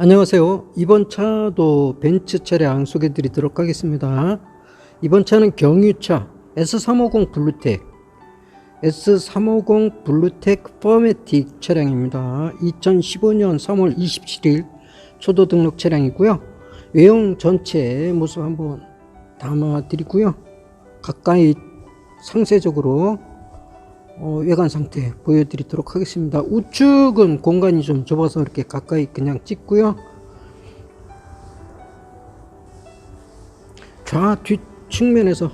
안녕하세요. 이번 차도 벤츠 차량 소개해 드리도록 하겠습니다. 이번 차는 경유차 S350 블루텍 S350 블루텍 포매틱 차량입니다. 2015년 3월 27일 초도 등록 차량이고요. 외형 전체 모습 한번 담아 드리고요. 가까이 상세적으로 어, 외관 상태 보여드리도록 하겠습니다. 우측은 공간이 좀 좁아서 이렇게 가까이 그냥 찍고요. 좌 뒷 측면에서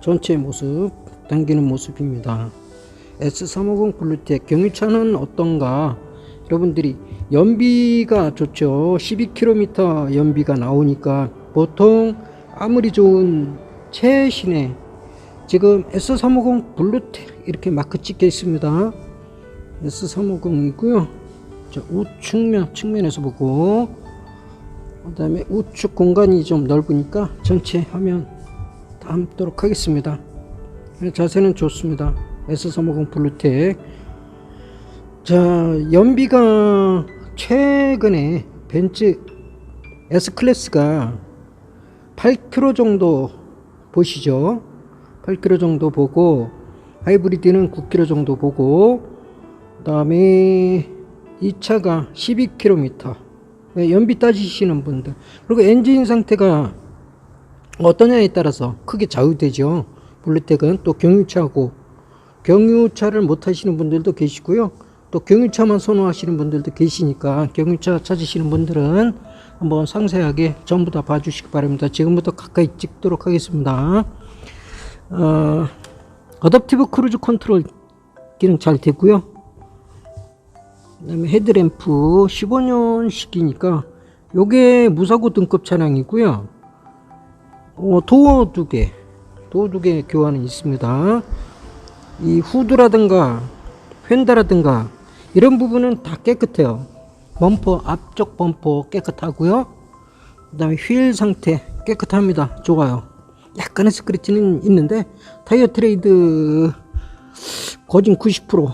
전체 모습 당기는 모습입니다. S350 블루텍 경유차는 어떤가? 여러분들이 연비가 좋죠. 12km 연비가 나오니까 보통 아무리 좋은 최신의 지금 S350 블루텍 이렇게 마크 찍혀 있습니다. S350이고요. 자, 우측면 측면에서 보고 그 다음에 우측 공간이 좀 넓으니까 전체 화면 담도록 하겠습니다. 자세는 좋습니다. S350 블루텍. 자, 연비가 최근에 벤츠 S 클래스가 8km 정도 보시죠. 8km 정도 보고 하이브리드는 9km 정도 보고 그 다음에 이 차가 12km 네, 연비 따지시는 분들. 그리고 엔진 상태가 어떠냐에 따라서 크게 좌우되죠. 블루텍은 또 경유차고 경유차를 못 하시는 분들도 계시고요. 또 경유차만 선호하시는 분들도 계시니까 경유차 찾으시는 분들은 한번 상세하게 전부 다 봐주시기 바랍니다. 지금부터 가까이 찍도록 하겠습니다 어, 어댑티브 크루즈 컨트롤 기능 잘 되고요. 그 다음에 헤드램프 15년식이니까 요게 무사고 등급 차량이고요. 어, 도어 두 개, 도어 두개 교환은 있습니다. 이 후드라든가 휀다라든가 이런 부분은 다 깨끗해요. 범퍼 앞쪽 범퍼 깨끗하고요. 그 다음에 휠 상태 깨끗합니다. 좋아요. 약간의 스크래치는 있는데 타이어 트레이드 거진 90%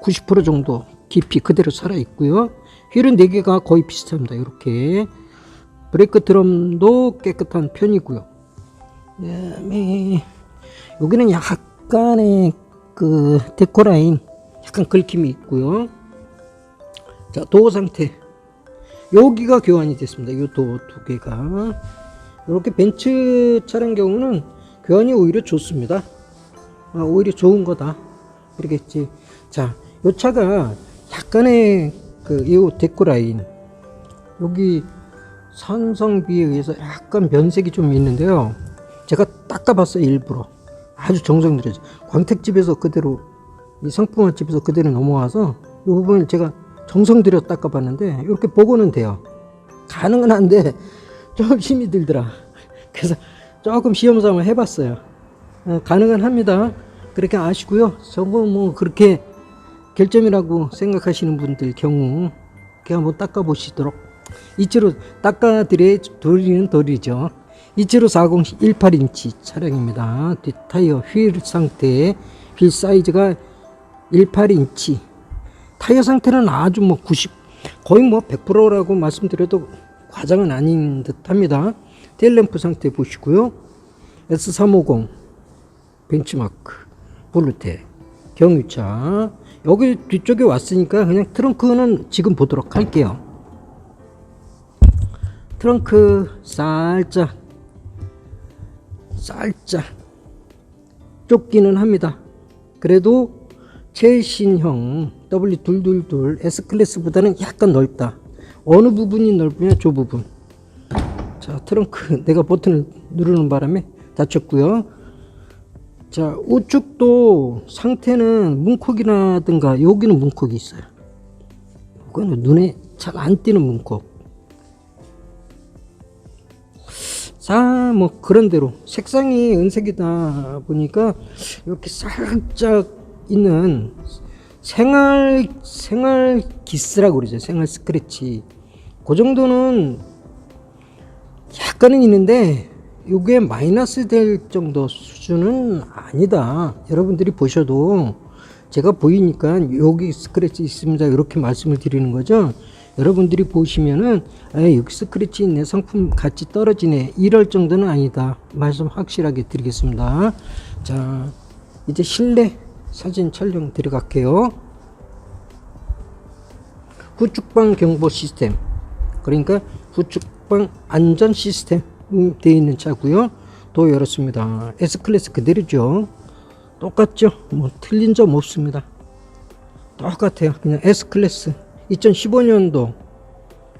90% 정도 깊이 그대로 살아 있고요. 휠은 4개가 거의 비슷합니다. 이렇게 브레이크 드럼도 깨끗한 편이고요. 여기는 약간의 그 데코라인 약간 긁힘이 있고요. 자 도어 상태 여기가 교환이 됐습니다. 이 도어 두 개가 이렇게 벤츠 차량 경우는 교환이 오히려 좋습니다. 아, 오히려 좋은 거다. 이러겠지. 자, 요 차가 약간의 그, 요 데코 라인. 여기 산성비에 의해서 약간 변색이 좀 있는데요. 제가 닦아봤어요, 일부러. 아주 정성 들여서. 광택집에서 그대로, 이 상품화집에서 그대로 넘어와서 이 부분을 제가 정성 들여 닦아봤는데, 이렇게 보고는 돼요. 가능은 한데, 좀 힘이 들더라. 그래서 조금 시험 삼아 해봤어요. 어, 가능은 합니다. 그렇게 아시고요. 저거 뭐 그렇게 결점이라고 생각하시는 분들 경우 그냥 한번 닦아보시도록 이치로 닦아드려 도리는 도리죠. 이치로 40 18인치 차량입니다. 뒷타이어 휠 상태 휠 사이즈가 18인치 타이어 상태는 아주 뭐 90 거의 뭐 100%라고 말씀드려도 과장은 아닌 듯 합니다. 텔램프 상태 보시고요. S350 벤치마크 블루텍 경유차 여기 뒤쪽에 왔으니까 그냥 트렁크는 지금 보도록 할게요. 트렁크 살짝 살짝 좁기는 합니다. 그래도 최신형 W222 S클래스보다는 약간 넓다. 어느 부분이 넓으냐? 저 부분. 자 트렁크. 내가 버튼을 누르는 바람에 닫혔고요. 자 우측도 상태는 문콕이라든가 여기는 문콕이 있어요. 이거는 눈에 잘 안 띄는 문콕. 자뭐 그런 대로. 색상이 은색이다 보니까 이렇게 살짝 있는 생활 생활 기스라고 그러죠. 생활 스크래치. 그 정도는 약간은 있는데 이게 마이너스 될 정도 수준은 아니다. 여러분들이 보셔도 제가 보이니까 여기 스크래치 있습니다. 이렇게 말씀을 드리는 거죠. 여러분들이 보시면은 여기 스크래치 있네. 상품 가치 떨어지네. 이럴 정도는 아니다. 말씀 확실하게 드리겠습니다. 자 이제 실내 사진 촬영 들어갈게요. 후축방 경보 시스템. 그러니까 후축방 안전 시스템 되어 있는 차고요. 도 열었습니다. S클래스 그대로죠. 똑같죠? 뭐 틀린 점 없습니다. 똑같아요. 그냥 S클래스. 2015년도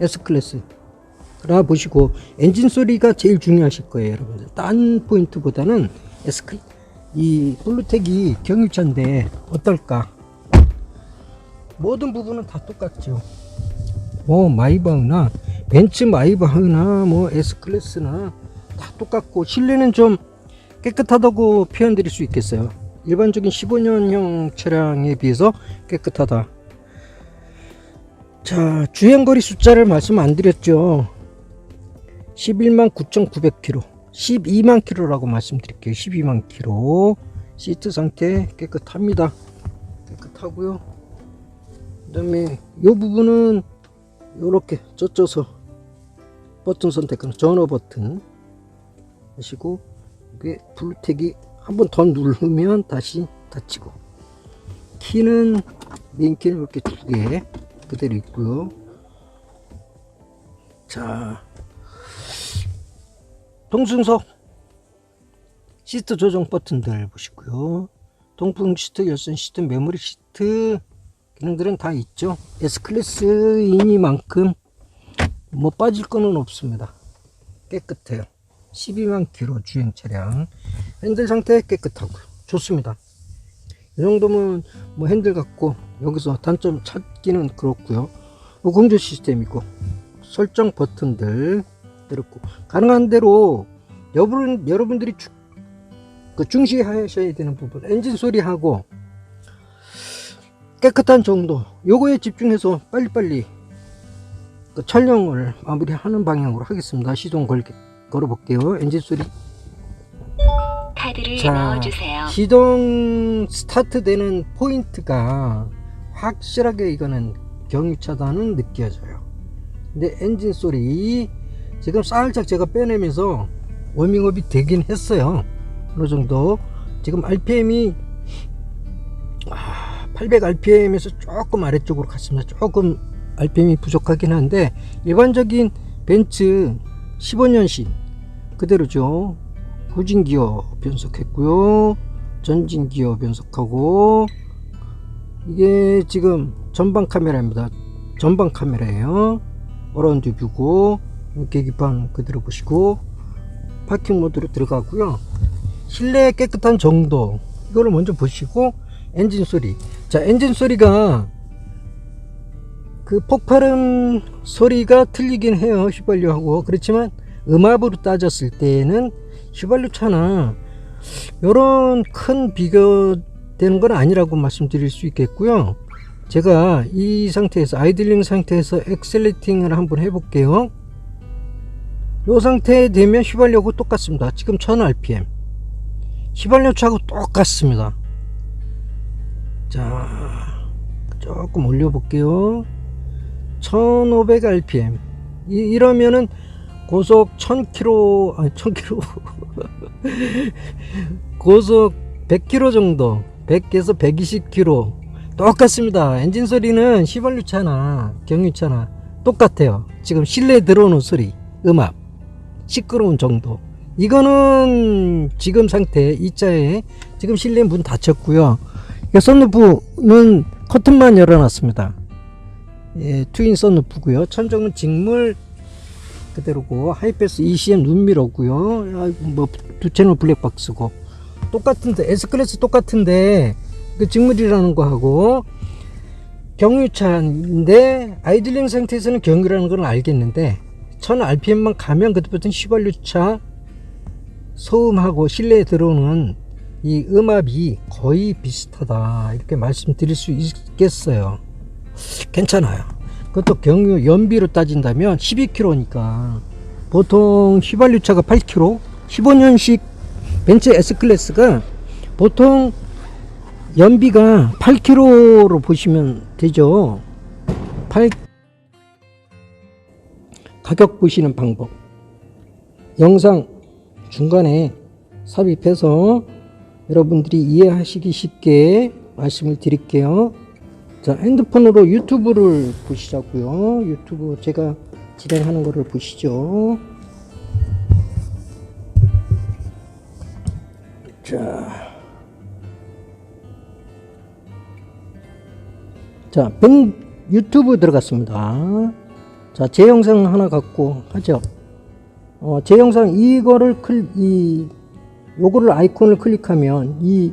S클래스 라 보시고 엔진 소리가 제일 중요하실 거예요 여러분들. 딴 포인트보다는 S클 이 블루텍이 경유차인데 어떨까? 모든 부분은 다 똑같죠. 뭐 마이바흐나 벤츠 마이바흐나 뭐 S클래스나 다 똑같고 실내는 좀 깨끗하다고 표현 드릴 수 있겠어요. 일반적인 15년형 차량에 비해서 깨끗하다. 자 주행거리 숫자를 말씀 안 드렸죠. 11만 9,900km 12만 km라고 말씀드릴게요. 12만 km 시트 상태 깨끗합니다. 깨끗하고요. 그 다음에 이 부분은 이렇게 젖져서 버튼 선택하는 전원 버튼 하시고 이게 블루텍이 한 번 더 누르면 다시 닫히고. 키는 메인 키는 이렇게 두 개 그대로 있고요. 자 동승석 시트 조정 버튼들 보시고요. 동풍 시트 열선 시트 메모리 시트 기능들은 다 있죠. S클래스이니만큼 뭐 빠질 거는 없습니다. 깨끗해요. 12만 킬로 주행 차량. 핸들 상태 깨끗하고 좋습니다. 이 정도면 뭐 핸들 갖고 여기서 단점 찾기는 그렇고요. 뭐 공조 시스템이고 설정 버튼들 이렇고 가능한 대로 여러분 여러분들이 주, 그 중시하셔야 되는 부분 엔진 소리하고 깨끗한 정도 요거에 집중해서 빨리빨리 그 촬영을 마무리하는 방향으로 하겠습니다 시동 걸, 걸어볼게요 엔진 소리 자, 넣어주세요. 시동 스타트 되는 포인트가 확실하게 이거는 경유차다는 느껴져요. 근데 엔진 소리 지금 살짝 제가 빼내면서 워밍업이 되긴 했어요. 어느 정도 지금 RPM이 800 RPM에서 조금 아래쪽으로 갔습니다. 조금 RPM이 부족하긴 한데 일반적인 벤츠 15년식 그대로죠. 후진기어 변속했고요. 전진기어 변속하고 이게 지금 전방 카메라입니다. 전방 카메라예요. 어라운드 뷰고 계기판 그대로 보시고 파킹 모드로 들어가고요. 실내 깨끗한 정도 이거를 먼저 보시고 엔진 소리. 자, 엔진 소리가 그 폭발음 소리가 틀리긴 해요. 휘발유하고 그렇지만 음압으로 따졌을 때는 휘발유 차나 이런 큰 비교되는 건 아니라고 말씀드릴 수 있겠고요. 제가 이 상태에서 아이들링 상태에서 엑셀레이팅을 한번 해볼게요. 이 상태에 되면 휘발유하고 똑같습니다. 지금 1000rpm. 휘발유 차하고 똑같습니다. 자, 조금 올려 볼게요. 1500rpm. 이, 이러면은 고속 1000km, 아니 1000km. 고속 100km 정도. 100에서 120km. 똑같습니다. 엔진 소리는 휘발유차나 경유차나 똑같아요. 지금 실내에 들어오는 소리, 음압, 시끄러운 정도. 이거는 지금 상태, 이 차에 지금 실내 문 닫혔고요. 썬루프는 커튼만 열어놨습니다. 예, 트윈 썬루프고요. 천정은 직물 그대로고 하이패스 ECM 눈미러고요. 뭐두 채널 블랙박스고 똑같은데 S 클래스 똑같은데 그 직물이라는 거 하고 경유차인데 아이들링 상태에서는 경유라는 건 알겠는데 1000 RPM만 가면 그때부터는 휘발유차 소음하고 실내에 들어오는 이 음압이 거의 비슷하다. 이렇게 말씀드릴 수 있겠어요. 괜찮아요. 그것도 경유 연비로 따진다면 12km니까. 보통 휘발유차가 8km 15년식 벤츠 S클래스가 보통 연비가 8km로 보시면 되죠. 8 가격 보시는 방법. 영상 중간에 삽입해서 여러분들이 이해하시기 쉽게 말씀을 드릴게요. 자, 핸드폰으로 유튜브를 보시자고요. 유튜브 제가 진행하는 거를 보시죠. 자. 자, 본 유튜브 들어갔습니다. 자, 제 영상 하나 갖고 하죠. 어, 제 영상 이거를 클, 이, 요거를 아이콘을 클릭하면 이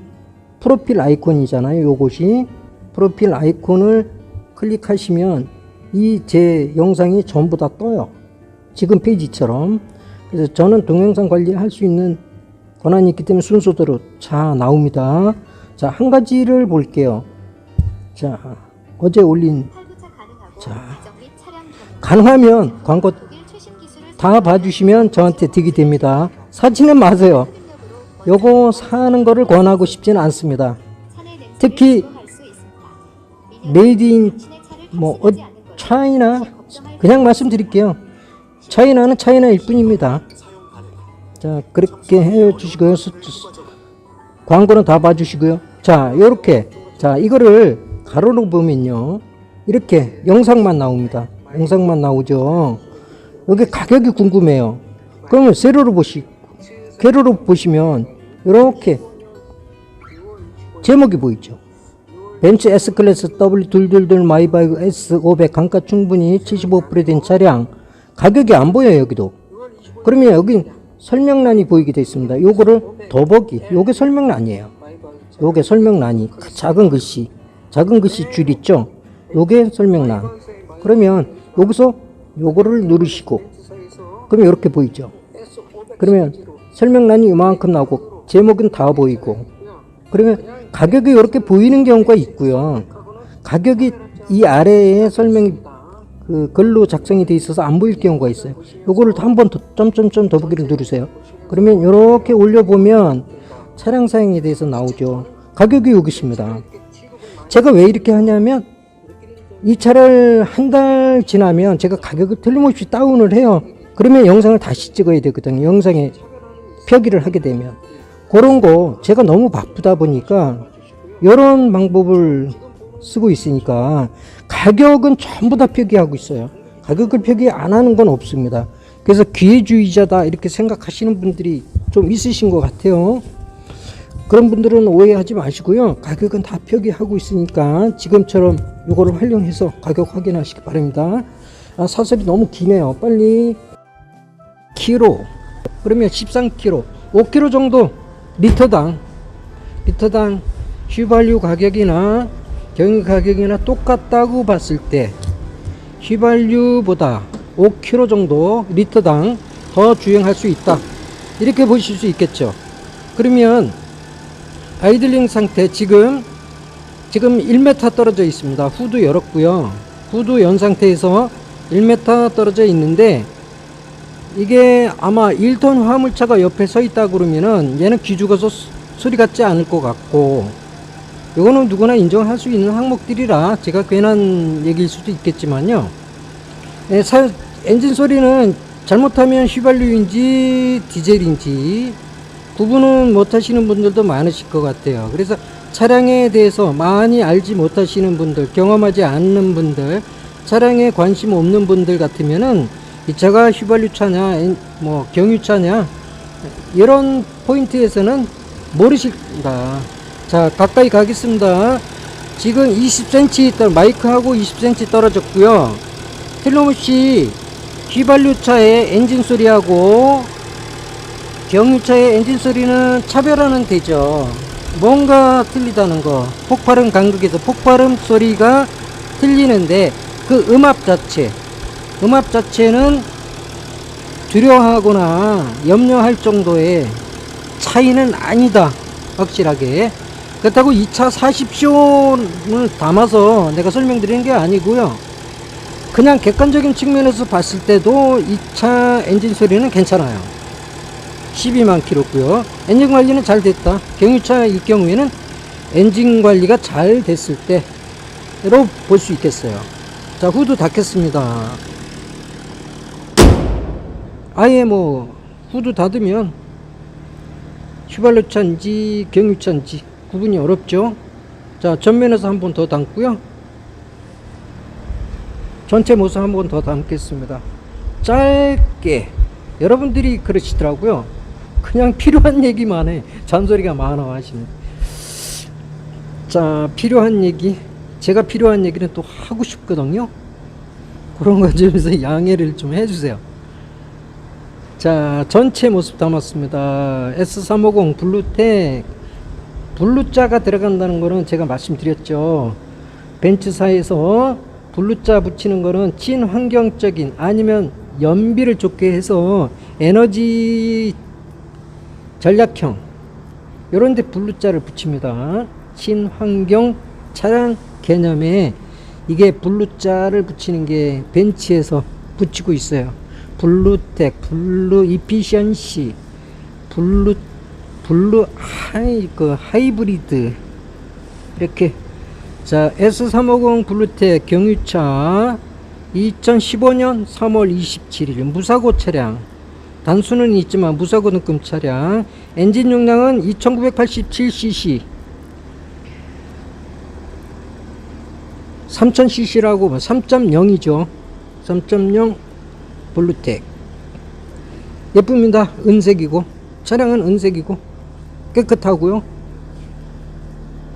프로필 아이콘이잖아요. 요것이 프로필 아이콘을 클릭하시면 이 제 영상이 전부 다 떠요. 지금 페이지처럼. 그래서 저는 동영상 관리할 수 있는 권한이 있기 때문에 순서대로 자 나옵니다. 자, 한 가지를 볼게요. 자, 어제 올린 자. 가능하면 광고 다 봐주시면 저한테 득이 됩니다. 사지는 마세요. 요거 사는 거를 권하고 싶지는 않습니다. 특히. 메이드 인 당신의 차를 뭐 어, 탑승하지 않는 것은 차이나 그냥 말씀드릴게요. 차이나는 차이나일 뿐입니다. 자 그렇게 해주시고요. 광고는 다 봐주시고요. 자 요렇게 자 이거를 가로로 보면요 이렇게 영상만 나옵니다. 영상만 나오죠. 여기 가격이 궁금해요. 그러면 세로로 보시 세로로 보시면 이렇게 제목이 보이죠. 벤츠 S클래스 W222 마이바이브 S500 강가 충분히 75%된 차량. 가격이 안 보여요 여기도. 그러면 여기 설명란이 보이게 되어 있습니다. 요거를 더보기. 요게 설명란이에요. 요게 설명란이. 작은 글씨. 작은 글씨 줄 있죠? 요게 설명란. 그러면 여기서 요거를 누르시고 그러면 이렇게 보이죠 그러면 설명란이 이만큼 나오고 제목은 다 보이고 그러면 가격이 이렇게 보이는 경우가 있고요. 가격이 이 아래에 설명이 그 글로 작성이 돼 있어서 안 보일 경우가 있어요. 요거를 한번 점점점 더보기를 누르세요. 그러면 이렇게 올려보면 차량 사양에 대해서 나오죠. 가격이 여기 있습니다. 제가 왜 이렇게 하냐면 이 차를 한 달 지나면 제가 가격을 틀림없이 다운을 해요. 그러면 영상을 다시 찍어야 되거든요. 영상에 표기를 하게 되면. 그런 거 제가 너무 바쁘다 보니까 이런 방법을 쓰고 있으니까 가격은 전부 다 표기하고 있어요. 가격을 표기 안 하는 건 없습니다. 그래서 기회주의자다 이렇게 생각하시는 분들이 좀 있으신 것 같아요. 그런 분들은 오해하지 마시고요. 가격은 다 표기하고 있으니까 지금처럼 이거를 활용해서 가격 확인하시기 바랍니다. 아, 사설이 너무 기네요. 빨리 키로 그러면 13kg 5kg 정도 리터당 리터당 휘발유 가격이나 경유 가격이나 똑같다고 봤을 때 휘발유보다 5kg 정도 리터당 더 주행할 수 있다 이렇게 보실 수 있겠죠 그러면 아이들링 상태 지금 지금 1m 떨어져 있습니다. 후드 열었고요. 후드 연 상태에서 1m 떨어져 있는데 이게 아마 1톤 화물차가 옆에 서 있다 그러면은 얘는 기죽어서 소- 소리 같지 않을 것 같고 이거는 누구나 인정할 수 있는 항목들이라 제가 괜한 얘기일 수도 있겠지만요. 예, 사- 엔진 소리는 잘못하면 휘발유인지 디젤인지 구분은 못 하시는 분들도 많으실 것 같아요. 그래서 차량에 대해서 많이 알지 못하시는 분들 경험하지 않는 분들 차량에 관심 없는 분들 같으면은 이 차가 휘발유 차냐 엔- 뭐 경유차냐 이런 포인트에서는 모르실다. 자 가까이 가겠습니다. 지금 20cm 떨 마이크하고 20cm 떨어졌고요. 틀림없이 휘발유 차의 엔진 소리하고 경유차의 엔진 소리는 차별화는 되죠. 뭔가 틀리다는 거. 폭발음 간극에서 폭발음 소리가 틀리는데 그 음압 자체. 음압 자체는 두려워하거나 염려할 정도의 차이는 아니다. 확실하게. 그렇다고 2차 40쇼를 담아서 내가 설명드리는 게 아니고요. 그냥 객관적인 측면에서 봤을 때도 2차 엔진 소리는 괜찮아요 12만 킬로고요 엔진 관리는 잘 됐다 경유차일 경우에는 엔진 관리가 잘 됐을 때로 볼 수 있겠어요 자 후드 닫겠습니다 아예 뭐 후드 닫으면 휘발유 차인지 경유 차인지 구분이 어렵죠. 자 전면에서 한 번 더 담고요. 전체 모습 한 번 더 담겠습니다. 짧게 여러분들이 그러시더라고요. 그냥 필요한 얘기만 해. 잔소리가 많아 하시는. 자 필요한 얘기 제가 필요한 얘기는 또 하고 싶거든요. 그런 거 점에서 양해를 좀 해주세요. 자 전체 모습 담았습니다. S350 블루텍 블루자가 들어간다는 거는 제가 말씀드렸죠. 벤츠사에서 블루자 붙이는 거는 친환경적인 아니면 연비를 좋게 해서 에너지 전략형 요런 데 블루자를 붙입니다. 친환경 차량 개념에 이게 블루자를 붙이는 게 벤츠에서 붙이고 있어요. 블루텍, 블루 이피션시, 블루 블루 하이 그 하이브리드 이렇게 자 S350 블루텍 경유차 2015년 3월 27일 무사고 차량 단수는 있지만 무사고 등급 차량. 엔진 용량은 2987cc 3000cc라고 3.0이죠. 3.0 블루텍. 예쁩니다. 은색이고. 차량은 은색이고. 깨끗하고요.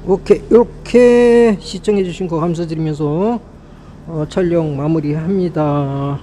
오케이. 이렇게 시청해 주신 거 감사드리면서 어, 촬영 마무리합니다